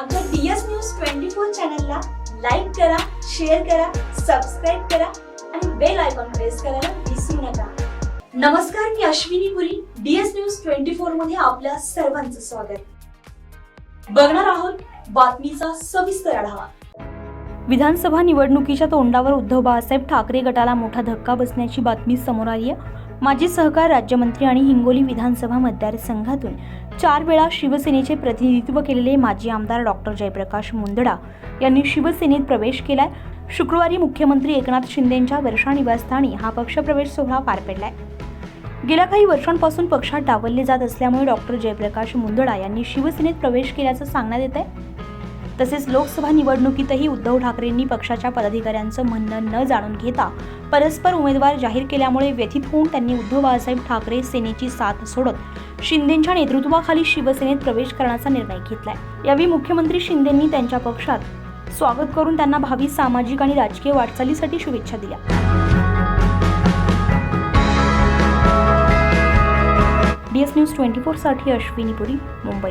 आमच्या DS news twenty four चॅनलला like करा शेअर करा सबस्क्राईब करा आणि बेल आयकॉन प्रेस करायला विसरू नका. नमस्कार मी Ashwini Puri DS news twenty फोरमध्ये आपल्या सर्वांचं स्वागत. बघणार आहोत बातमीचा सविस्तर आढावा. विधानसभा निवडणुकीच्या तोंडावर उद्धव बाळासाहेब ठाकरे गटाला मोठा धक्का बसण्याची बातमी समोर आली आहे. माजी सहकार राज्यमंत्री आणि हिंगोली विधानसभा मतदारसंघातून चार वेळा शिवसेनेचे प्रतिनिधित्व केलेले माजी आमदार डॉक्टर जयप्रकाश मुंदडा यांनी शिवसेनेत प्रवेश केलाय. शुक्रवारी मुख्यमंत्री एकनाथ शिंदेंच्या वर्षा निवासस्थानी हा पक्षप्रवेश सोहळा पार पडलाय. गेल्या काही वर्षांपासून पक्षात डावलले जात असल्यामुळे डॉक्टर जयप्रकाश मुंदडा यांनी शिवसेनेत प्रवेश केल्याचं सांगण्यात येत आहे तसेच लोकसभा निवडणुकीतही उद्धव ठाकरेंनी पक्षाच्या पदाधिकाऱ्यांचं म्हणणं न जाणून घेता परस्पर उमेदवार जाहीर केल्यामुळे व्यथित होऊन त्यांनी उद्धव बाळासाहेब ठाकरे सेनेची साथ सोडत शिंदेंच्या नेतृत्वाखाली शिवसेनेत प्रवेश करण्याचा निर्णय घेतलाय. यावेळी मुख्यमंत्री शिंदेंनी त्यांच्या पक्षात स्वागत करून त्यांना भावी सामाजिक आणि राजकीय वाटचालीसाठी शुभेच्छा दिल्या. डी एस न्यूज ट्वेंटी फोरसाठी अश्विनी पुरी मुंबई.